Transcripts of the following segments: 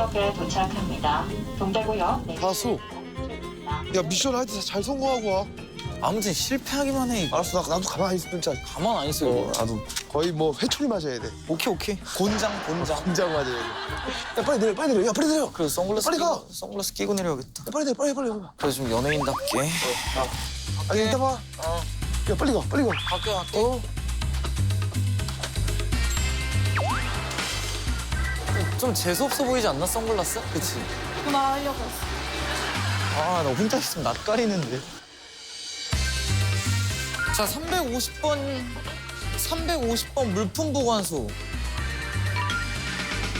다수역에 도착합니다. 동대구역 네. 다수. 야 미션 하여튼 잘 성공하고 와. 아무튼 실패하기만 해. 알았어 나, 나도 가만히 있을 줄 가만 안 있어. 어, 나도 거의 뭐 회초리 맞아야 돼. 오케이 오케이. 곤장 곤장. 긴장 맞아야 돼. 야 빨리 내려 빨리 내려 야 빨리 내려. 야 그래서 선글라스 빨리 끼고, 가! 선글라스 끼고 내려야겠다. 빨리 내려 빨리 빨리. 그래서 좀 연예인답게. 아니 이따 봐. 어. 야 빨리 가 빨리 가. 갈게 갈게. 어. 좀 재수 없어 보이지 않나 선글라스? 그치? 그만하려고 했어. 아 나 혼자 있으면 낯가리는데. 자 350번 350번 물품 보관소.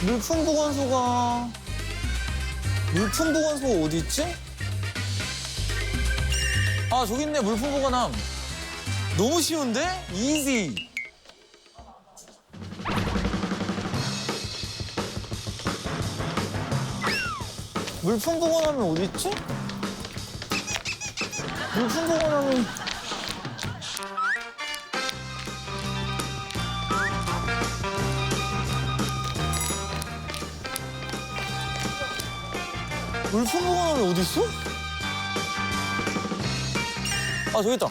물품 보관소가 물품 보관소가 어디 있지? 아 저기 있네 물품 보관함. 너무 쉬운데? 이지. 물품 보관함이 어디 있지? 물품 보관함이 물품 보관함이 어디 있어? 아 저기 있다.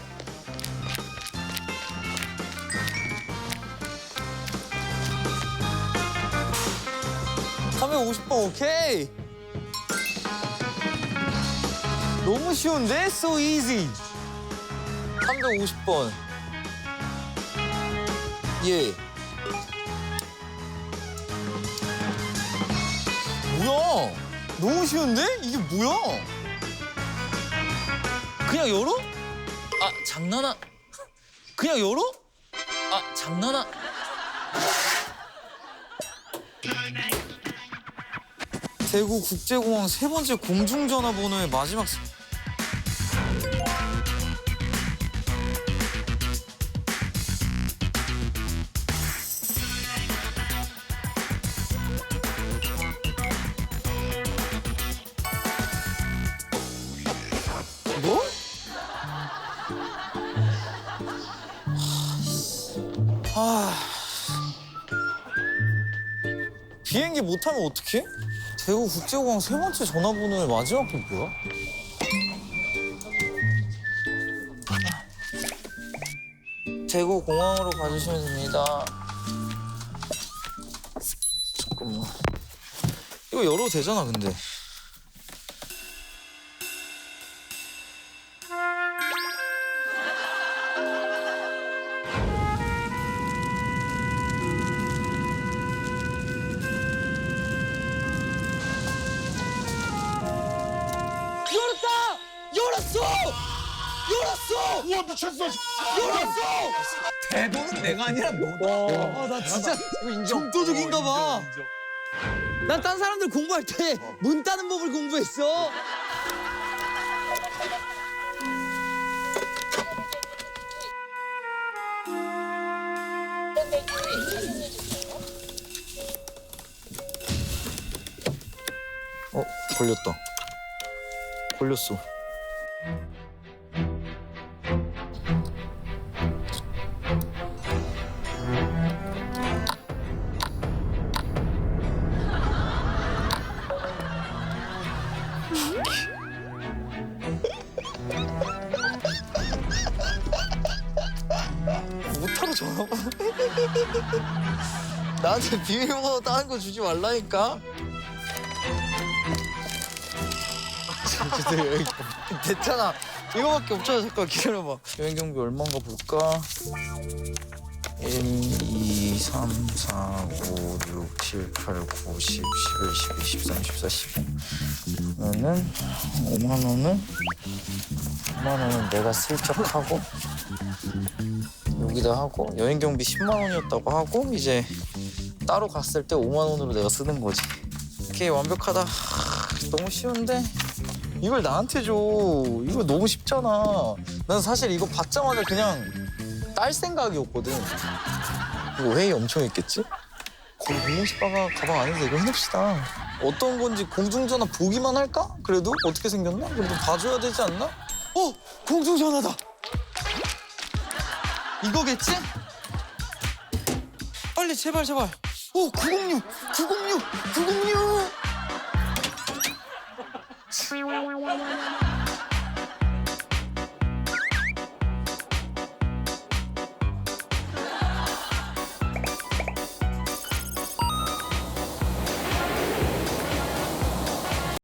(350번) 오케이 너무 쉬운데? So easy. 350번. 예. 뭐야? 너무 쉬운데? 이게 뭐야? 그냥 열어? 아, 장난아. 그냥 열어? 아, 장난아. 대구 국제공항 세 번째 공중전화번호의 마지막 스- 뭐? 아 비행기 못 타면 어떡해? 대구 국제공항 세 번째 전화번호의 마지막 게 뭐야? 대구 공항으로 가주시면 됩니다. 잠깐만. 이거 열어도 되잖아, 근데. 열었어! 우와 미쳤어. 열었어! 대본은 내가 아니라 너다. 아, 나 진짜 정도적인가 봐. 난 딴 사람들 공부할 때 문 따는 법을 공부했어. 어, 걸렸다. 걸렸어. 못하러 전화 봐. 나한테 비밀번호 다른 거 주지 말라니까. 됐잖아. 이거밖에 없잖아. 잠깐 기다려봐. 여행 경비 얼마인가 볼까? 1, 2, 3, 4, 5, 6, 7, 8, 9, 10, 11, 12, 13, 14, 15. 그러면은 5만 원은 5만 원은 내가 슬쩍 하고 여기다 하고 여행 경비 10만 원이었다고 하고 이제 따로 갔을 때 5만 원으로 내가 쓰는 거지. 오케이 완벽하다. 하, 너무 쉬운데 이걸 나한테 줘. 이거 너무 쉽잖아. 난 사실 이거 받자마자 그냥 딸 생각이었거든. 이거 회의 엄청 했겠지? 거의 민영 씨 빠가 가방 안에서 이거 해놓읍시다. 어떤 건지 공중전화 보기만 할까? 그래도 어떻게 생겼나? 그래도 봐줘야 되지 않나? 어! 공중전화다! 이거겠지? 빨리 제발 제발 오! 906! 906! 906!